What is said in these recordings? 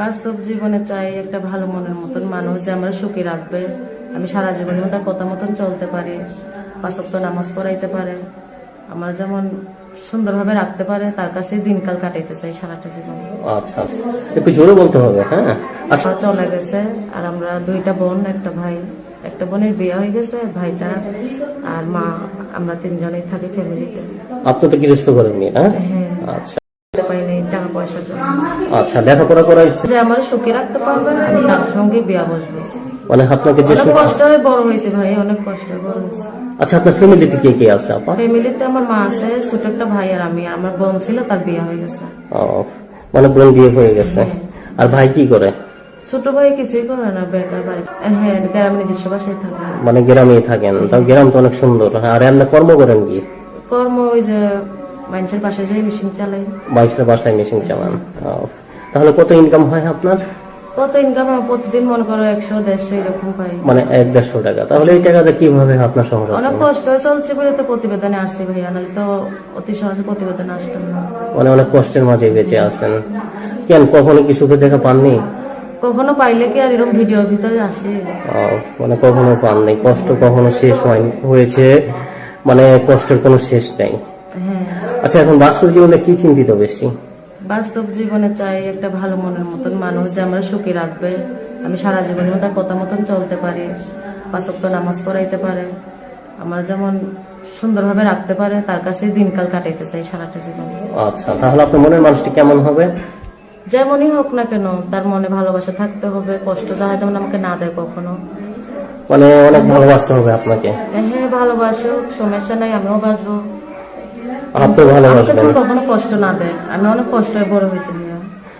বাস্তব জীবনে চাই একটা ভালো মনের মতন মানুষ যে আমরা সুখী রাখবে। আমি সারা জীবন তার কথা মতন চলতে পারি পাঁচক্ত নামাজ পড়াইতে পারে আমার যেমন সুন্দরভাবে রাখতে পারে তার কাছে দিনকাল কাটাইতে চাই সারাটা জীবন। আচ্ছা একটু জোরে বলতে হবে হ্যাঁ? আচ্ছা। চলে গেছে আর আমরা দুইটা বোন একটা ভাই। একটা বোনের বিয়ে হয়ে গেছে ভাইটা আর মা আমরা তিনজনেই থাকি ফ্যামিলিতে আপনি তো গৃহস্থ করেননি হ্যাঁ? হ্যাঁ। আচ্ছা। আচ্ছা লেখাপড়া করার ইচ্ছে যে আমার সুখী রাখতে পারবে আমি তার সঙ্গে বিয়া বসবো। মানে আপনাকে যে সুখ- কষ্ট হয়ে বড় হয়েছে ভাই অনেক কষ্ট হয়ে বড় হয়েছে। আচ্ছা আপনার ফ্যামিলিতে কে কে আছে আপা? ফ্যামিলিতে আমার মা আছে ছোট একটা ভাই আর আমি আর আমার বোন ছিল তার বিয়ে হয়ে গেছে। ও, মানে বোন বিয়ে হয়ে গেছে। আর ভাই কি করে? ছোট ভাই কিছুই করে না বেকার বাড়ি হ্যাঁ গ্রামে নিজস্ব বাসায় থাকে। মানে গ্রামেই থাকেন তাও গ্রাম তো অনেক সুন্দর। আর আপনি কর্ম করেন কি? কর্ম ওই যে মানুষের পাশে যাই মেশিন চালাই। বাইশের বাসায় মেশিন চালান। তাহলে কত ইনকাম হয় আপনার? কত ইনকাম প্রতিদিন মনে করো একশো দেড়শো এরকম পাই মানে এক দেড়শো টাকা। তাহলে এই টাকাতে কীভাবে আপনার সংসার অনেক কষ্ট চলছে বলে তো প্রতিবেদনে আসছে ভাইয়া নাহলে তো অতি সহজে প্রতিবেদনে আসতাম না। মানে অনেক কষ্টের মাঝে বেঁচে আছেন। কেন কখনো কি সুখে দেখা পাননি? কখনো পাইলে কি আর এরকম ভিডিওর ভিতরে আসে? মানে কখনো পাননি। কষ্ট কখনো শেষ হয়নি হয়েছে। মানে কষ্টের কোনো শেষ নেই। আচ্ছা এখন বাস্তব জীবনে কি চিন্তিত বেশি? বাস্তব জীবনে চাই একটা ভালো মনের মতন মানুষ যে আমরা সুখী রাখবে। আমি সারা জীবন তার কথা মতন চলতে পারি পাঁচক্ত নামাজ পড়াইতে পারে আমার যেমন সুন্দরভাবে রাখতে পারে তার কাছে দিনকাল কাটাইতে চাই সারাটা জীবন। আচ্ছা তাহলে আপনার মনের মানুষটি কেমন হবে? যেমনই হোক না কেন তার মনে ভালোবাসা থাকতে হবে কষ্ট যাহা যেমন আমাকে না দেয় কখনো। মানে অনেক ভালোবাসতে হবে আপনাকে। হ্যাঁ ভালোবাসো সমস্যা নাই আমিও বাঁচবো। আপনি ভালোবাসবেন কখনো কষ্ট না দেয়। আমি অনেক কষ্ট হয়ে বড় হয়েছি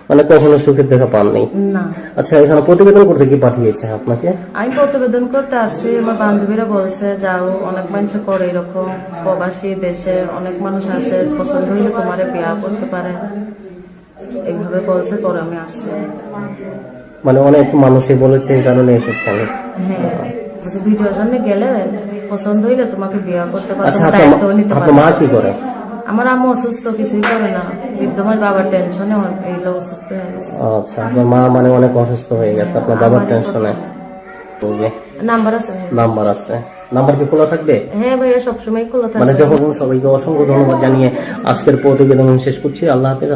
মানে কখনো সুখের দেখা পাননি? না। আচ্ছা এখানে প্রতিবেদন করতে কি পাঠিয়েছে আপনাকে? আমি প্রতিবেদন করতে আসছি আমার বান্ধবীরা বলছে যাও অনেক মানুষ করে এরকম। প্রবাসী দেশে অনেক মানুষ আছে পছন্দ হইলে তোমার বিয়া করতে পারে। এইভাবে বলছে পরে আমি আসছি। মানে অনেক মানুষই বলেছে এই কারণে এসেছেন। হ্যাঁ বলছে ভিডিওর সামনে গেলে পছন্দ হইলে তোমাকে বিয়া করতে পারে আচ্ছা আপনার মা কি করে? আমার আম্মু অসুস্থ কিছুই করে না। বিদ্যমান বাবার টেনশনে এইগুলো অসুস্থ হয়ে গেছে। আচ্ছা আপনার মা মানে অনেক অসুস্থ হয়ে গেছে আপনার বাবার টেনশনে নাম্বার আছে। নাম্বার আছে। নাম্বার কি খোলা থাকবে? হ্যাঁ ভাইয়া খোলা মানে যখন সবাইকে অসংখ্য ধন্যবাদ জানিয়ে আজকের প্রতিবেদন শেষ করছি আল্লাহ হাফেজ।